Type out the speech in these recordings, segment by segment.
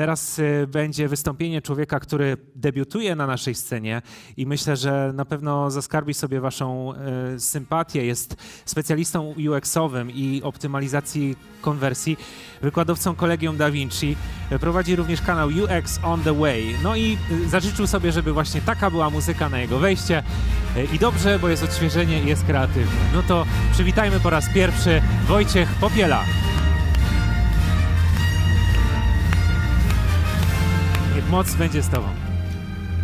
Teraz y, będzie wystąpienie człowieka, który debiutuje na naszej scenie i myślę, że na pewno zaskarbi sobie waszą y, sympatię. Jest specjalistą UX-owym i optymalizacji konwersji, wykładowcą Kolegium Da Vinci. Prowadzi również kanał UX on the Way. No i y, zażyczył sobie, żeby właśnie taka była muzyka na jego wejście. I dobrze, bo jest odświeżenie i jest kreatywny. No to przywitajmy po raz pierwszy Wojciech Popiela. Moc będzie z tobą.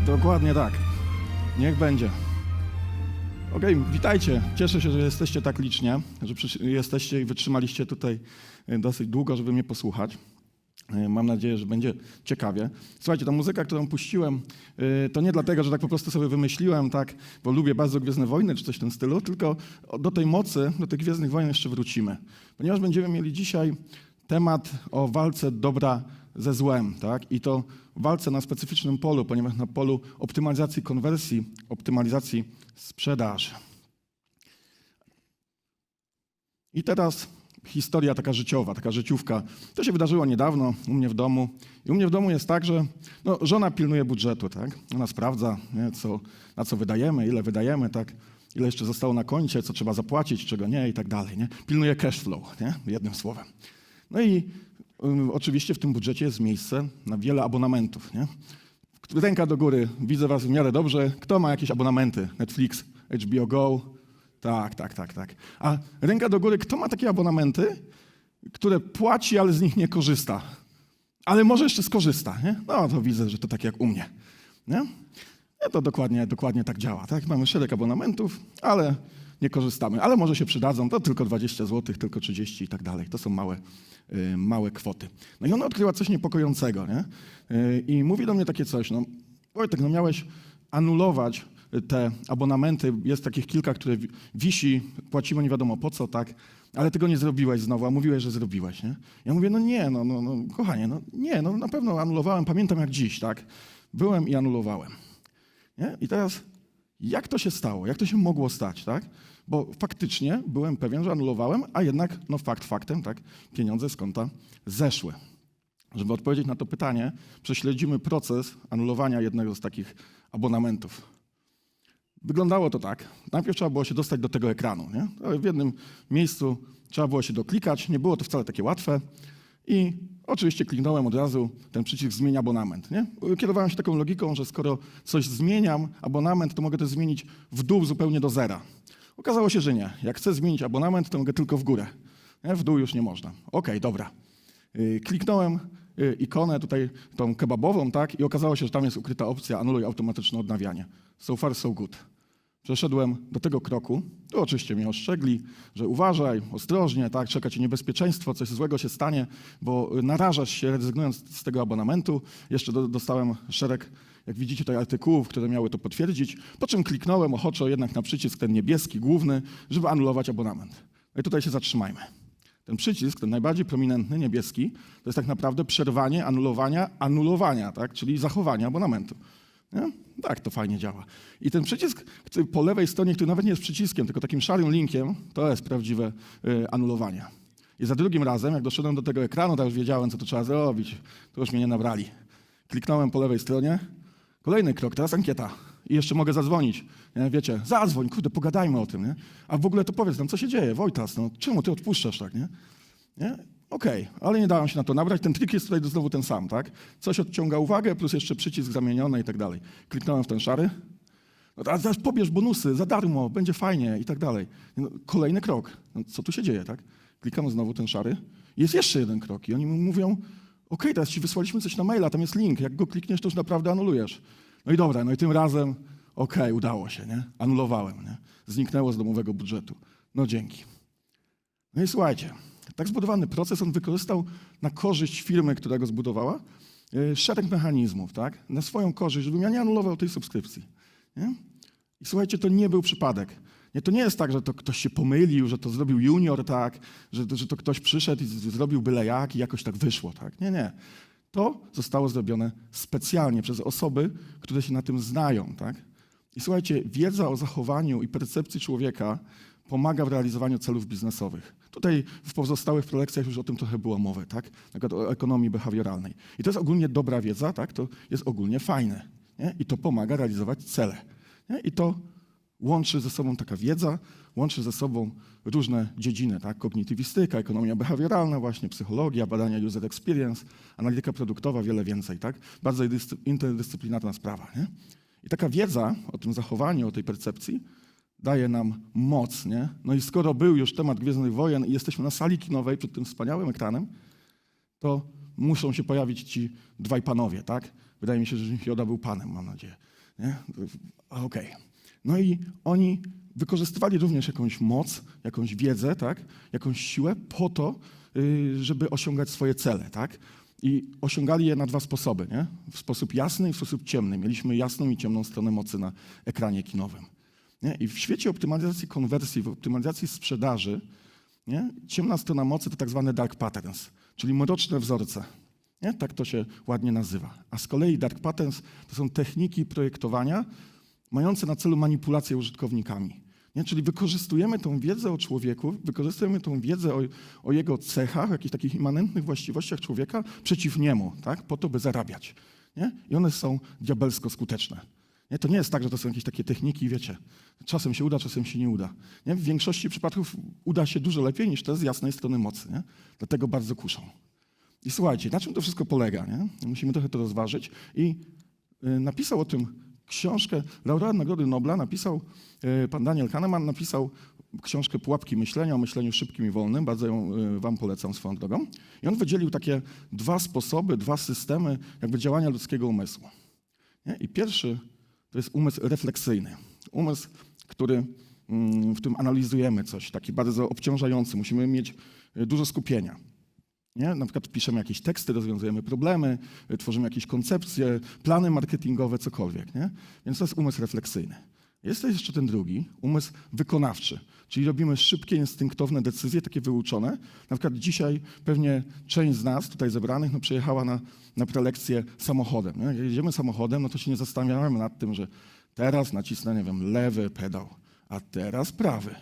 Dokładnie tak. Niech będzie. Okej, witajcie. Cieszę się, że jesteście tak licznie, że jesteście i wytrzymaliście tutaj e, dosyć długo, żeby mnie posłuchać. E, Mam nadzieję, że będzie ciekawie. Słuchajcie, ta muzyka, którą puściłem, e, to nie dlatego, że tak po prostu sobie wymyśliłem, tak, bo lubię bardzo Gwiezdne Wojny czy coś w tym stylu, tylko do tej mocy, do tych Gwiezdnych Wojen jeszcze wrócimy. Ponieważ będziemy mieli dzisiaj temat o walce dobra ze złem, tak? I to walce na specyficznym polu, ponieważ na polu optymalizacji konwersji, optymalizacji sprzedaży. I teraz historia taka życiowa, taka życiówka. To się wydarzyło niedawno u mnie w domu. I u mnie w domu jest tak, że no, żona pilnuje budżetu, tak? Ona sprawdza, nie, co, na co wydajemy, ile wydajemy, tak? Ile jeszcze zostało na koncie, co trzeba zapłacić, czego nie i tak dalej, nie? Pilnuje cash flow, nie? Jednym słowem. No i oczywiście w tym budżecie jest miejsce na wiele abonamentów, nie? Ręka do góry, widzę was w miarę dobrze. Kto ma jakieś abonamenty? Netflix, HBO Go? Tak, tak, tak, tak. A ręka do góry, kto ma takie abonamenty, które płaci, ale z nich nie korzysta? Ale może jeszcze skorzysta, nie? No to widzę, że to tak jak u mnie, nie? Nie, to dokładnie, dokładnie tak działa, tak? Mamy szereg abonamentów, ale nie korzystamy. Ale może się przydadzą, to tylko 20 zł, tylko 30 i tak dalej. To są małe, y, małe kwoty. No i ona odkryła coś niepokojącego, nie? Y, I mówi do mnie takie coś, no Wojtek, no miałeś anulować te abonamenty. Jest takich kilka, które wi- wisi, płacimy nie wiadomo po co, tak? Ale tego nie zrobiłeś znowu, a mówiłeś, że zrobiłeś, nie? Ja mówię, no nie, no, no, no kochanie, no nie, no na pewno anulowałem, pamiętam jak dziś, tak? Byłem i anulowałem. Nie? I teraz, jak to się stało? Jak to się mogło stać, tak? Bo faktycznie byłem pewien, że anulowałem, a jednak, no fakt faktem, tak? Pieniądze z konta zeszły. Żeby odpowiedzieć na to pytanie, prześledzimy proces anulowania jednego z takich abonamentów. Wyglądało to tak. Najpierw trzeba było się dostać do tego ekranu. Nie? W jednym miejscu trzeba było się doklikać. Nie było to wcale takie łatwe. I oczywiście kliknąłem od razu ten przycisk zmień abonament. Nie? Kierowałem się taką logiką, że skoro coś zmieniam, abonament, to mogę to zmienić w dół zupełnie do zera. Okazało się, że nie. Jak chcę zmienić abonament, to mogę tylko w górę. Nie? W dół już nie można. Okej, dobra. Y, Kliknąłem y, ikonę tutaj, tą kebabową, tak? I okazało się, że tam jest ukryta opcja anuluj automatyczne odnawianie. So far, so good. Przeszedłem do tego kroku. Tu oczywiście mnie ostrzegli, że uważaj, ostrożnie, tak, czeka cię niebezpieczeństwo, coś złego się stanie, bo narażasz się rezygnując z tego abonamentu. Jeszcze do, dostałem szereg, jak widzicie tutaj, artykułów, które miały to potwierdzić, po czym kliknąłem ochoczo jednak na przycisk ten niebieski, główny, żeby anulować abonament. No i tutaj się zatrzymajmy. Ten przycisk, ten najbardziej prominentny, niebieski, to jest tak naprawdę przerwanie anulowania anulowania, tak? czyli zachowania abonamentu. Nie? Tak, to fajnie działa. I ten przycisk po lewej stronie, który nawet nie jest przyciskiem, tylko takim szarym linkiem, to jest prawdziwe y, anulowanie. I za drugim razem, jak doszedłem do tego ekranu, to już wiedziałem, co to trzeba zrobić. To już mnie nie nabrali. Kliknąłem po lewej stronie. Kolejny krok, teraz ankieta. I jeszcze mogę zadzwonić. Nie? Wiecie, zadzwoń, kurde, pogadajmy o tym. Nie? A w ogóle to powiedz nam, co się dzieje, Wojtas, no, czemu ty odpuszczasz tak, nie? nie? Okej, ale nie dałem się na to nabrać. Ten trik jest tutaj znowu ten sam, tak? Coś odciąga uwagę, plus jeszcze przycisk zamieniony i tak dalej. Kliknąłem w ten szary. No teraz, teraz pobierz bonusy za darmo, będzie fajnie i tak dalej. No, kolejny krok. No, co tu się dzieje, tak? Klikam znowu ten szary. Jest jeszcze jeden krok i oni mi mówią, okej, teraz ci wysłaliśmy coś na maila, tam jest link, jak go klikniesz, to już naprawdę anulujesz. No i dobra, no i tym razem, okej, udało się, nie? Anulowałem, nie? Zniknęło z domowego budżetu. No dzięki. No i słuchajcie, tak zbudowany proces on wykorzystał na korzyść firmy, która go zbudowała, yy, szereg mechanizmów, tak? Na swoją korzyść, żebym ja nie anulował tej subskrypcji. Nie? I słuchajcie, to nie był przypadek. Nie, to nie jest tak, że to ktoś się pomylił, że to zrobił junior tak, że, że to ktoś przyszedł i zrobił byle jak i jakoś tak wyszło. Tak? Nie, nie. To zostało zrobione specjalnie przez osoby, które się na tym znają. Tak? I słuchajcie, wiedza o zachowaniu i percepcji człowieka pomaga w realizowaniu celów biznesowych. Tutaj w pozostałych prelekcjach już o tym trochę było mowy, tak? Na przykład o ekonomii behawioralnej. I to jest ogólnie dobra wiedza, tak? To jest ogólnie fajne. Nie? I to pomaga realizować cele. Nie? I to łączy ze sobą taka wiedza, łączy ze sobą różne dziedziny, tak? Kognitywistyka, ekonomia behawioralna, właśnie psychologia, badania user experience, analityka produktowa, wiele więcej, tak? Bardzo dyscy- interdyscyplinarna sprawa, nie? I taka wiedza o tym zachowaniu, o tej percepcji daje nam moc, nie? No i skoro był już temat Gwiezdnych Wojen i jesteśmy na sali kinowej przed tym wspaniałym ekranem, to muszą się pojawić ci dwaj panowie, tak? Wydaje mi się, że Joda był panem, mam nadzieję. Nie? Okej. No i oni wykorzystywali również jakąś moc, jakąś wiedzę, tak? jakąś siłę po to, y, żeby osiągać swoje cele. Tak? I osiągali je na dwa sposoby. Nie? W sposób jasny i w sposób ciemny. Mieliśmy jasną i ciemną stronę mocy na ekranie kinowym. Nie? I w świecie optymalizacji konwersji, w optymalizacji sprzedaży, nie? ciemna strona mocy to tak zwane dark patterns, czyli mroczne wzorce. Nie? Tak to się ładnie nazywa. A z kolei dark patterns to są techniki projektowania mające na celu manipulację użytkownikami. Nie? Czyli wykorzystujemy tą wiedzę o człowieku, wykorzystujemy tą wiedzę o, o jego cechach, jakichś takich immanentnych właściwościach człowieka przeciw niemu, tak? po to, by zarabiać. Nie? I one są diabelsko skuteczne. Nie? To nie jest tak, że to są jakieś takie techniki, wiecie, czasem się uda, czasem się nie uda. Nie? W większości przypadków uda się dużo lepiej niż te z jasnej strony mocy. Nie? Dlatego bardzo kuszą. I słuchajcie, na czym to wszystko polega? Nie? Musimy trochę to rozważyć. I y, napisał o tym książkę, laureat Nagrody Nobla napisał, y, pan Daniel Kahneman napisał książkę Pułapki myślenia o myśleniu szybkim i wolnym, bardzo ją y, wam polecam swoją drogą. I on wydzielił takie dwa sposoby, dwa systemy jakby działania ludzkiego umysłu. Nie? I pierwszy to jest umysł refleksyjny. Umysł, który, mm, w którym analizujemy coś, taki bardzo obciążający. Musimy mieć y, dużo skupienia. Nie? Na przykład piszemy jakieś teksty, rozwiązujemy problemy, y, tworzymy jakieś koncepcje, plany marketingowe, cokolwiek. Nie? Więc to jest umysł refleksyjny. Jest jeszcze ten drugi, umysł wykonawczy, czyli robimy szybkie, instynktowne decyzje, takie wyuczone. Na przykład dzisiaj pewnie część z nas tutaj zebranych no, przyjechała na, na prelekcję samochodem. Nie? Jak jedziemy samochodem, no to się nie zastanawiamy nad tym, że teraz nacisnę, nie wiem, lewy pedał, a teraz prawy.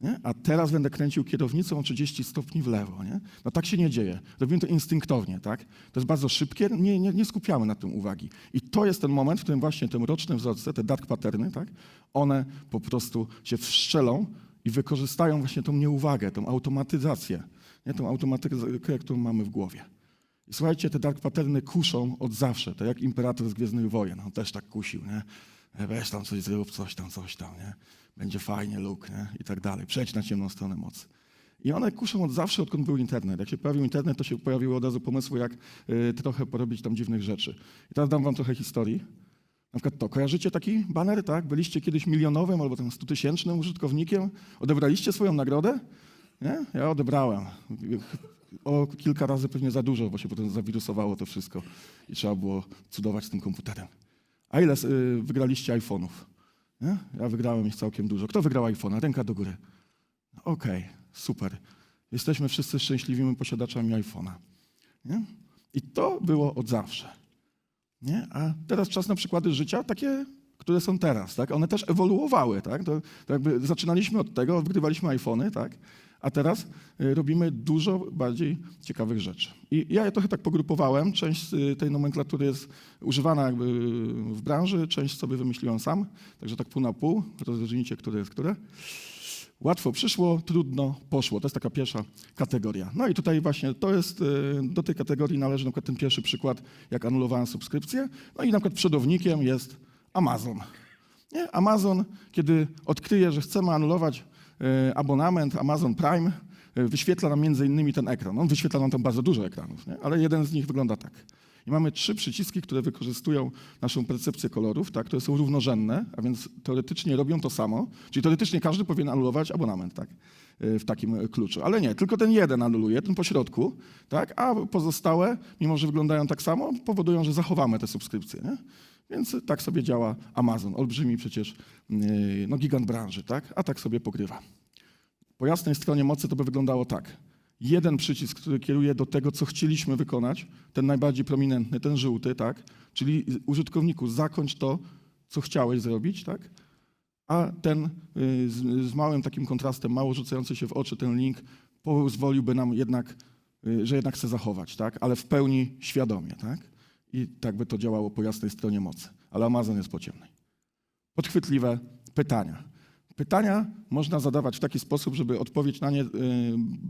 Nie? A teraz będę kręcił kierownicą o 30 stopni w lewo. Nie? No tak się nie dzieje. Robimy to instynktownie. Tak? To jest bardzo szybkie, nie, nie, nie skupiamy na tym uwagi. I to jest ten moment, w którym właśnie te mroczne wzorce, te dark patterny, tak? one po prostu się wszczelą i wykorzystają właśnie tą nieuwagę, tą automatyzację, nie? tą automatyzację, którą mamy w głowie. I słuchajcie, te dark patterny kuszą od zawsze, tak jak imperator z Gwiezdnych Wojen, on też tak kusił, nie? Weź tam coś zrób, coś tam, coś tam, nie? Będzie fajnie, Luke, nie? I tak dalej. Przejdź na ciemną stronę mocy. I one kuszą od zawsze, odkąd był internet. Jak się pojawił internet, to się pojawiły od razu pomysły, jak y, trochę porobić tam dziwnych rzeczy. I teraz dam wam trochę historii. Na przykład to, kojarzycie taki baner, tak? Byliście kiedyś milionowym albo tam stutysięcznym użytkownikiem? Odebraliście swoją nagrodę? Nie? Ja odebrałem. O kilka razy pewnie za dużo, bo się potem zawirusowało to wszystko i trzeba było cudować tym komputerem. A ile y, wygraliście iPhone'ów? Nie? Ja wygrałem ich całkiem dużo. Kto wygrał iPhone'a? Ręka do góry. Okej, super. Jesteśmy wszyscy szczęśliwymi posiadaczami iPhone'a. Nie? I to było od zawsze. Nie? A teraz czas na przykłady życia, takie, które są teraz. Tak? One też ewoluowały. Tak? To, to zaczynaliśmy od tego, odgrywaliśmy iPhony, tak? A teraz y, robimy dużo bardziej ciekawych rzeczy. I ja je trochę tak pogrupowałem. Część y, tej nomenklatury jest używana jakby w branży, część sobie wymyśliłem sam, także tak pół na pół. Rozróżnijcie, które jest które. Łatwo przyszło, trudno poszło. To jest taka pierwsza kategoria. No i tutaj właśnie to jest, y, do tej kategorii należy na przykład ten pierwszy przykład, jak anulowałem subskrypcję. No i na przykład przodownikiem jest Amazon. Nie? Amazon, kiedy odkryje, że chcemy anulować abonament Amazon Prime, y, wyświetla nam między innymi ten ekran. On wyświetla nam tam bardzo dużo ekranów, nie? ale jeden z nich wygląda tak. I mamy trzy przyciski, które wykorzystują naszą percepcję kolorów, tak, które są równorzędne, a więc teoretycznie robią to samo. Czyli teoretycznie każdy powinien anulować abonament tak, y, w takim kluczu. Ale nie, tylko ten jeden anuluje, ten pośrodku, tak, a pozostałe, mimo że wyglądają tak samo, powodują, że zachowamy te subskrypcje. Nie? Więc tak sobie działa Amazon, olbrzymi przecież y, no, gigant branży, tak? a tak sobie pogrywa. Po jasnej stronie mocy to by wyglądało tak. Jeden przycisk, który kieruje do tego, co chcieliśmy wykonać, ten najbardziej prominentny, ten żółty, tak? Czyli użytkowniku, zakończ to, co chciałeś zrobić, tak? a ten y, z, z małym takim kontrastem, mało rzucający się w oczy ten link pozwoliłby nam jednak, y, że jednak chce zachować, tak? ale w pełni świadomie. Tak? I tak by to działało po jasnej stronie mocy. Ale Amazon jest po ciemnej. Podchwytliwe pytania. Pytania można zadawać w taki sposób, żeby odpowiedź na nie y,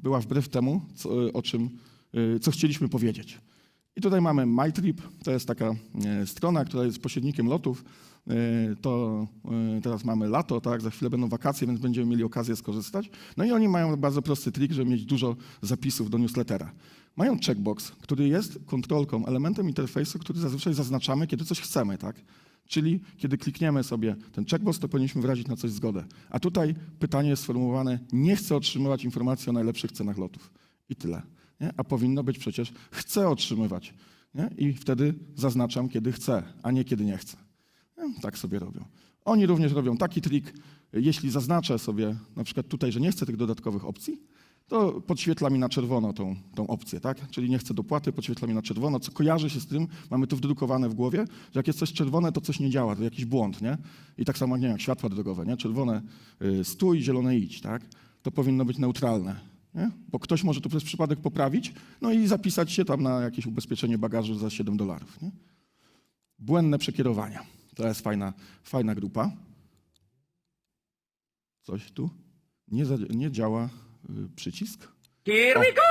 była wbrew temu, co, o czym, y, co chcieliśmy powiedzieć. I tutaj mamy MyTrip, to jest taka e, strona, która jest pośrednikiem lotów. To teraz mamy lato, tak, za chwilę będą wakacje, więc będziemy mieli okazję skorzystać. No i oni mają bardzo prosty trik, żeby mieć dużo zapisów do newslettera. Mają checkbox, który jest kontrolką, elementem interfejsu, który zazwyczaj zaznaczamy, kiedy coś chcemy, tak? Czyli kiedy klikniemy sobie ten checkbox, to powinniśmy wyrazić na coś zgodę. A tutaj pytanie jest sformułowane, nie chcę otrzymywać informacji o najlepszych cenach lotów. I tyle. Nie? A powinno być przecież, chcę otrzymywać. Nie? I wtedy zaznaczam, kiedy chcę, a nie kiedy nie chcę. Nie? Tak sobie robią. Oni również robią taki trik, jeśli zaznaczę sobie na przykład tutaj, że nie chcę tych dodatkowych opcji, to podświetla mi na czerwono tą, tą opcję, tak? Czyli nie chcę dopłaty, podświetla mi na czerwono, co kojarzy się z tym, mamy to wdrukowane w głowie, że jak jest coś czerwone, to coś nie działa, to jakiś błąd, nie? I tak samo, nie jak światła drogowe, nie? Czerwone y, stój, zielone idź, tak? To powinno być neutralne, nie? Bo ktoś może to przez przypadek poprawić, no i zapisać się tam na jakieś ubezpieczenie bagażu za 7 dolarów, nie? Błędne przekierowania. To jest fajna, fajna grupa. Coś tu? Nie, nie działa przycisk. Here we go!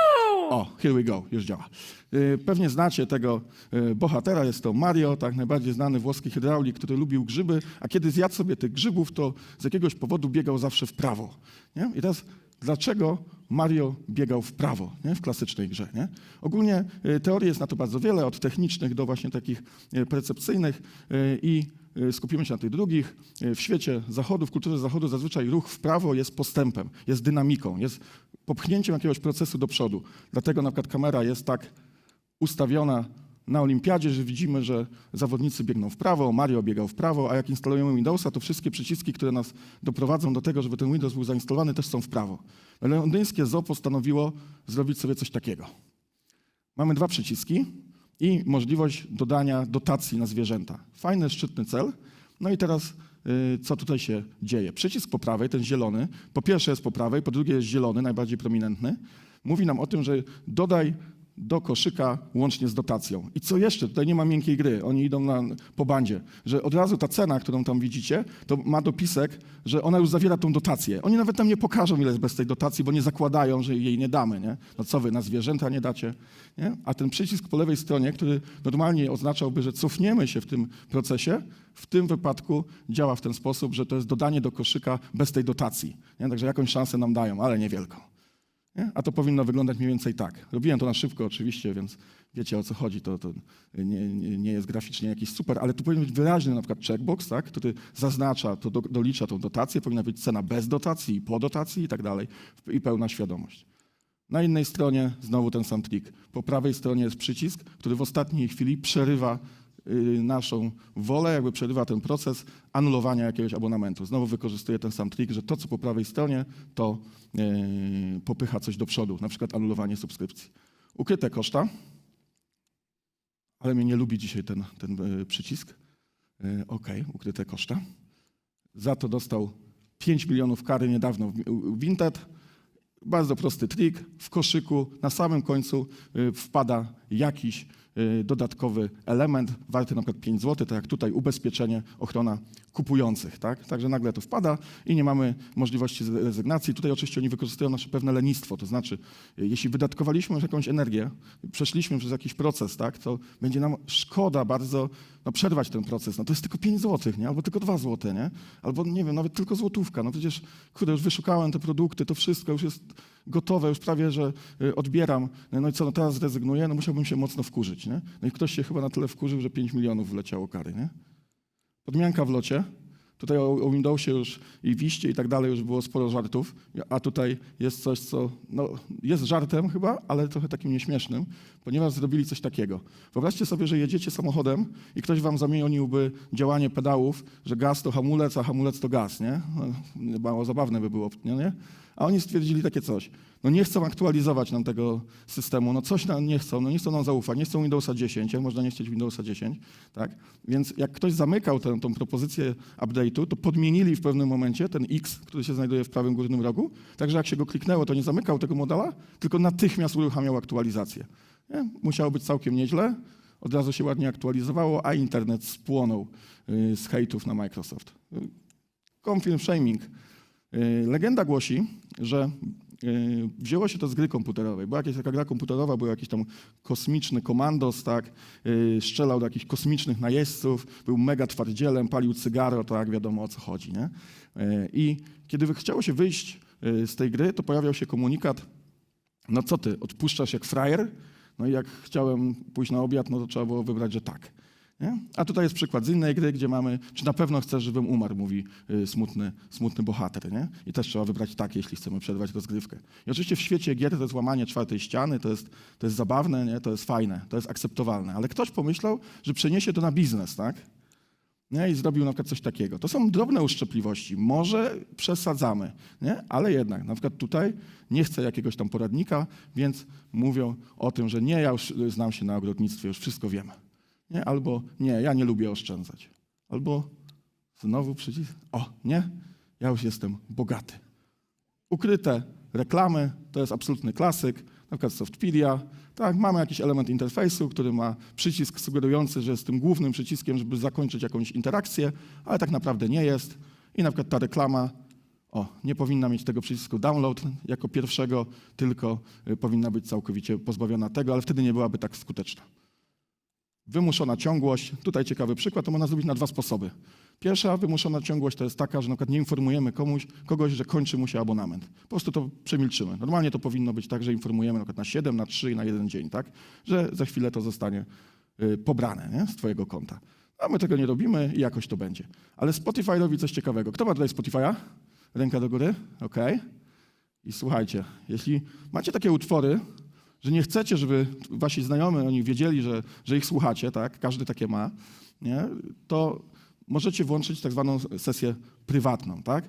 O, here we go, już działa. Y, Pewnie znacie tego y, bohatera, jest to Mario, tak najbardziej znany włoski hydraulik, który lubił grzyby, a kiedy zjadł sobie tych grzybów, to z jakiegoś powodu biegał zawsze w prawo. Nie? I teraz dlaczego Mario biegał w prawo nie? w klasycznej grze? Nie? Ogólnie y, teorii jest na to bardzo wiele, od technicznych do właśnie takich y, percepcyjnych y, i y, skupimy się na tych drugich. Y, W świecie zachodu, w kulturze zachodu zazwyczaj ruch w prawo jest postępem, jest dynamiką, jest popchnięciem jakiegoś procesu do przodu. Dlatego na przykład kamera jest tak ustawiona na olimpiadzie, że widzimy, że zawodnicy biegną w prawo, Mario biegał w prawo, a jak instalujemy Windowsa, to wszystkie przyciski, które nas doprowadzą do tego, żeby ten Windows był zainstalowany, też są w prawo. Londyńskie ZO postanowiło zrobić sobie coś takiego. Mamy dwa przyciski i możliwość dodania dotacji na zwierzęta. Fajny, szczytny cel. No i teraz y, co tutaj się dzieje? Przycisk po prawej, ten zielony, po pierwsze jest po prawej, po drugie jest zielony, najbardziej prominentny. Mówi nam o tym, że dodaj do koszyka łącznie z dotacją. I co jeszcze? Tutaj nie ma miękkiej gry. Oni idą na, po bandzie. Że od razu ta cena, którą tam widzicie, to ma dopisek, że ona już zawiera tą dotację. Oni nawet tam nie pokażą, ile jest bez tej dotacji, bo nie zakładają, że jej nie damy. Nie? No co wy, na zwierzęta nie dacie? Nie? A ten przycisk po lewej stronie, który normalnie oznaczałby, że cofniemy się w tym procesie, w tym wypadku działa w ten sposób, że to jest dodanie do koszyka bez tej dotacji. Nie? Także jakąś szansę nam dają, ale niewielką. Nie? A to powinno wyglądać mniej więcej tak. Robiłem to na szybko oczywiście, więc wiecie o co chodzi. To, to nie, nie, nie jest graficznie jakiś super, ale tu powinien być wyraźny na przykład checkbox, tak, który zaznacza, to do, dolicza tą dotację. Powinna być cena bez dotacji, po dotacji i tak dalej i pełna świadomość. Na innej stronie znowu ten sam trik. Po prawej stronie jest przycisk, który w ostatniej chwili przerywa naszą wolę, jakby przerywa ten proces anulowania jakiegoś abonamentu. Znowu wykorzystuję ten sam trik, że to, co po prawej stronie, to yy, popycha coś do przodu, na przykład anulowanie subskrypcji. Ukryte koszta, ale mnie nie lubi dzisiaj ten, ten y, przycisk. OK, ukryte koszta. Za to dostał 5 milionów kary niedawno w- Vinted. Bardzo prosty trik. W koszyku na samym końcu y, wpada jakiś y, dodatkowy element warty na przykład 5 zł, tak jak tutaj ubezpieczenie, ochrona kupujących. Tak? Także nagle to wpada i nie mamy możliwości rezygnacji. Tutaj oczywiście oni wykorzystują nasze pewne lenistwo, to znaczy y, jeśli wydatkowaliśmy już jakąś energię, przeszliśmy przez jakiś proces, tak, to będzie nam szkoda bardzo no, przerwać ten proces. No to jest tylko 5 zł, nie? albo tylko 2 zł, nie? albo nie wiem, nawet tylko złotówka. No przecież, kurde, już wyszukałem te produkty, to wszystko już jest gotowe, już prawie, że y, odbieram. No i co, no teraz zrezygnuję? No musiałbym się mocno wkurzyć. Nie? No i ktoś się chyba na tyle wkurzył, że 5 milionów wleciało kary. Nie? Podmianka w locie. Tutaj o, o Windowsie już i Wiście i tak dalej już było sporo żartów, a tutaj jest coś, co no, jest żartem chyba, ale trochę takim nieśmiesznym, ponieważ zrobili coś takiego. Wyobraźcie sobie, że jedziecie samochodem i ktoś wam zamieniłby działanie pedałów, że gaz to hamulec, a hamulec to gaz, nie? No, mało zabawne by było, nie? nie? A oni stwierdzili takie coś. No nie chcą aktualizować nam tego systemu, no coś nam nie chcą, no nie chcą nam zaufać, nie chcą Windowsa 10, jak można nie chcieć Windowsa 10, tak? Więc jak ktoś zamykał tę, propozycję update'u, to podmienili w pewnym momencie ten X, który się znajduje w prawym górnym rogu, także jak się go kliknęło, to nie zamykał tego modela, tylko natychmiast uruchamiał aktualizację. Nie? Musiało być całkiem nieźle, od razu się ładnie aktualizowało, a internet spłonął y, z hejtów na Microsoft. Confirm shaming. Y, Legenda głosi, że y, wzięło się to z gry komputerowej. Była jakaś taka gra komputerowa, był jakiś tam kosmiczny komandos, tak, y, strzelał do jakichś kosmicznych najeźdźców, był mega twardzielem, palił cygaro, tak, wiadomo o co chodzi, nie? I kiedy chciało się wyjść z tej gry, to pojawiał się komunikat, no co ty, odpuszczasz jak frajer? No i jak chciałem pójść na obiad, no to trzeba było wybrać, że tak. Nie? A tutaj jest przykład z innej gry, gdzie mamy, czy na pewno chcesz, żebym umarł, mówi y, smutny, smutny bohater. Nie? I też trzeba wybrać tak, jeśli chcemy przerwać rozgrywkę. I oczywiście w świecie gier to jest łamanie czwartej ściany, to jest, to jest zabawne, nie? to jest fajne, to jest akceptowalne. Ale ktoś pomyślał, że przeniesie to na biznes, tak? Nie? I zrobił na przykład coś takiego. To są drobne uszczypliwości. Może przesadzamy, nie? ale jednak. Na przykład tutaj nie chcę jakiegoś tam poradnika, więc mówią o tym, że nie, ja już znam się na ogrodnictwie, już wszystko wiem. Nie? Albo nie, ja nie lubię oszczędzać. Albo znowu przycisk. O, nie, ja już jestem bogaty. Ukryte reklamy to jest absolutny klasyk, na przykład Softpedia. Tak, mamy jakiś element interfejsu, który ma przycisk sugerujący, że jest tym głównym przyciskiem, żeby zakończyć jakąś interakcję, ale tak naprawdę nie jest. I na przykład ta reklama, o, nie powinna mieć tego przycisku download jako pierwszego, tylko y, powinna być całkowicie pozbawiona tego, ale wtedy nie byłaby tak skuteczna. Wymuszona ciągłość. Tutaj ciekawy przykład, to można zrobić na dwa sposoby. Pierwsza wymuszona ciągłość to jest taka, że na przykład nie informujemy komuś, kogoś, że kończy mu się abonament. Po prostu to przemilczymy. Normalnie to powinno być tak, że informujemy na przykład na 7, na 3 i na jeden dzień, tak? Że za chwilę to zostanie y, pobrane nie? z twojego konta. A my tego nie robimy i jakoś to będzie. Ale Spotify robi coś ciekawego. Kto ma tutaj Spotify'a? Ręka do góry? OK. I słuchajcie, jeśli macie takie utwory, że nie chcecie, żeby wasi znajomi oni wiedzieli, że, że ich słuchacie, tak? Każdy takie ma, nie? To możecie włączyć tak zwaną sesję prywatną, tak?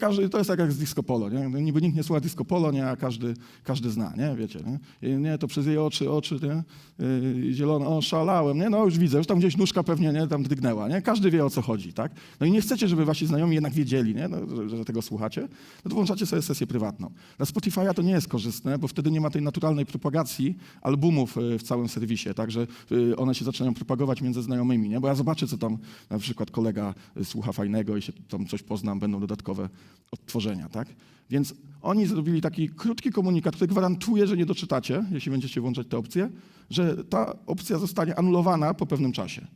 Każdy, to jest tak jak z disco polo, nie? No Niby nikt nie słucha disco polo, nie? A każdy, każdy zna, nie? Wiecie, nie? Nie? To przez jej oczy, oczy, nie? Yy, zielone, o, szalałem, nie? No już widzę, już tam gdzieś nóżka pewnie, nie? Tam drgnęła, nie? Każdy wie, o co chodzi, tak? No i nie chcecie, żeby wasi znajomi jednak wiedzieli, nie? No, że, że tego słuchacie, no to włączacie sobie sesję prywatną. Dla Spotify'a to nie jest korzystne, bo wtedy nie ma tej naturalnej propagacji albumów y, w całym serwisie, także y, one się zaczynają propagować między znajomymi, nie? Bo ja zobaczę, co tam na przykład kolega y, słucha fajnego i się tam coś poznam, będą dodatkowe odtworzenia, tak? Więc oni zrobili taki krótki komunikat, który gwarantuje, że nie doczytacie, jeśli będziecie włączać tę opcję, że ta opcja zostanie anulowana po pewnym czasie.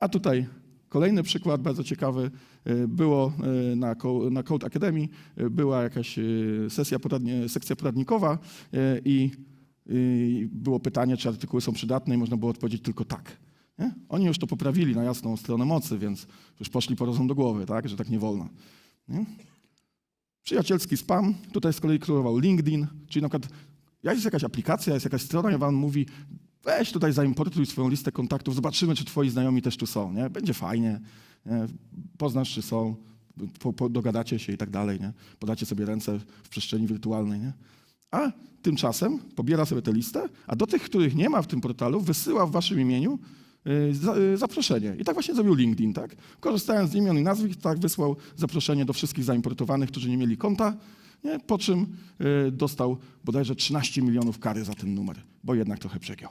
A tutaj kolejny przykład, bardzo ciekawy. y, Było y, na, na Code Academy, była jakaś sesja poradnie, sekcja poradnikowa i y, było pytanie, czy artykuły są przydatne i można było odpowiedzieć tylko tak. Nie? Oni już to poprawili na jasną stronę mocy, więc już poszli po rozum do głowy, tak? że tak nie wolno. Nie? Przyjacielski spam, tutaj z kolei królował LinkedIn, czyli na przykład jest jakaś aplikacja, jest jakaś strona i wam mówi, weź tutaj zaimportuj swoją listę kontaktów, zobaczymy, czy twoi znajomi też tu są, nie? Będzie fajnie, nie? poznasz, czy są, po, po, dogadacie się i tak dalej, nie? Podacie sobie ręce w przestrzeni wirtualnej, nie? A tymczasem pobiera sobie tę listę, a do tych, których nie ma w tym portalu, wysyła w waszym imieniu zaproszenie. I tak właśnie zrobił LinkedIn, tak? Korzystając z imion i nazwisk, tak wysłał zaproszenie do wszystkich zaimportowanych, którzy nie mieli konta, nie? po czym y, dostał bodajże 13 milionów kary za ten numer, bo jednak trochę przegiął.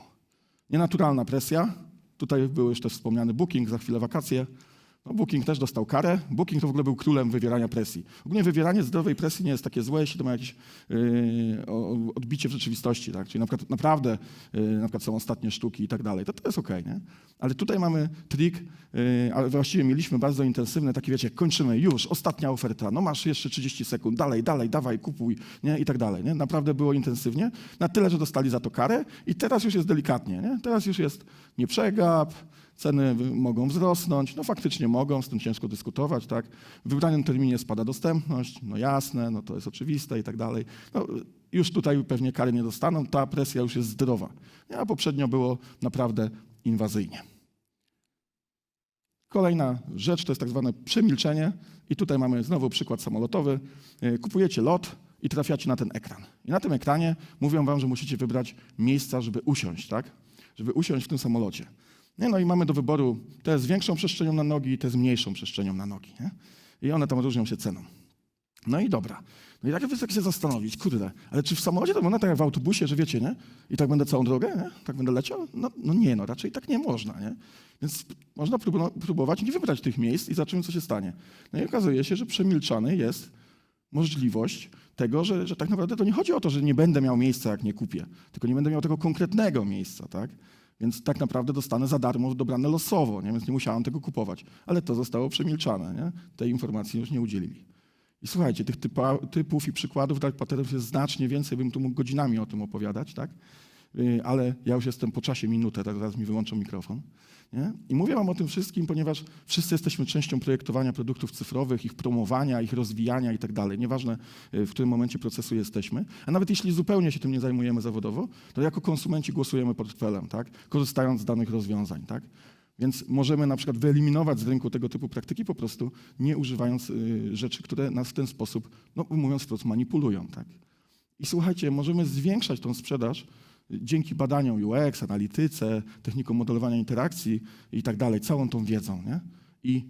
Nienaturalna presja. Tutaj był już też wspomniany Booking, za chwilę wakacje. No, Booking też dostał karę. Booking to w ogóle był królem wywierania presji. Ogólnie wywieranie zdrowej presji nie jest takie złe, jeśli to ma jakieś yy, odbicie w rzeczywistości. Tak? Czyli na przykład naprawdę yy, na przykład są ostatnie sztuki i tak dalej. To, to jest okej, nie? Ale tutaj mamy trik, yy, ale właściwie mieliśmy bardzo intensywne, takie wiecie, kończymy już, ostatnia oferta, no masz jeszcze 30 sekund, dalej, dalej, dawaj, kupuj, nie? I tak dalej, nie? Naprawdę było intensywnie, na tyle, że dostali za to karę i teraz już jest delikatnie, nie? Teraz już jest nie przegap, ceny mogą wzrosnąć, no faktycznie mogą, z tym ciężko dyskutować, tak? W wybranym terminie spada dostępność, no jasne, no to jest oczywiste i tak dalej. No, już tutaj pewnie kary nie dostaną, ta presja już jest zdrowa, a poprzednio było naprawdę inwazyjnie. Kolejna rzecz to jest tak zwane przemilczenie. I tutaj mamy znowu przykład samolotowy. Y, Kupujecie lot i trafiacie na ten ekran. I na tym ekranie mówią wam, że musicie wybrać miejsca, żeby usiąść, tak? Żeby usiąść w tym samolocie. Nie, no i mamy do wyboru te z większą przestrzenią na nogi i te z mniejszą przestrzenią na nogi. Nie? I one tam różnią się ceną. No i dobra. No i tak tak się zastanowić, kurde, ale czy w samolocie to można tak jak w autobusie, że wiecie, nie? I tak będę całą drogę, nie? Tak będę leciał? No, no nie, no raczej tak nie można, nie? Więc można próbować nie wybrać tych miejsc i zobaczymy, co się stanie. No i okazuje się, że przemilczany jest możliwość tego, że, że tak naprawdę to nie chodzi o to, że nie będę miał miejsca, jak nie kupię, tylko nie będę miał tego konkretnego miejsca, tak? Więc tak naprawdę dostanę za darmo dobrane losowo, nie? więc nie musiałem tego kupować. Ale to zostało przemilczane, nie? tej informacji już nie udzielili. I słuchajcie, tych typa, typów i przykładów dark patterów jest znacznie więcej, bym tu mógł godzinami o tym opowiadać, tak? Yy, ale ja już jestem po czasie minutę, tak zaraz mi wyłączą mikrofon. Nie? I mówię wam o tym wszystkim, ponieważ wszyscy jesteśmy częścią projektowania produktów cyfrowych, ich promowania, ich rozwijania i tak dalej. Nieważne, y, w którym momencie procesu jesteśmy. A nawet jeśli zupełnie się tym nie zajmujemy zawodowo, to jako konsumenci głosujemy portfelem, tak? korzystając z danych rozwiązań. Tak? Więc możemy na przykład wyeliminować z rynku tego typu praktyki po prostu nie używając y, rzeczy, które nas w ten sposób, no mówiąc wprost, manipulują. Tak? I słuchajcie, możemy zwiększać tą sprzedaż dzięki badaniom UX, analityce, technikom modelowania interakcji i tak dalej, całą tą wiedzą. Nie? I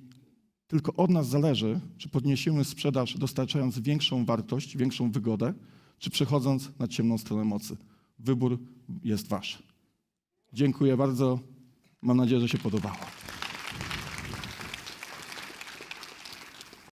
tylko od nas zależy, czy podniesiemy sprzedaż dostarczając większą wartość, większą wygodę, czy przechodząc na ciemną stronę mocy. Wybór jest wasz. Dziękuję bardzo. Mam nadzieję, że się podobało.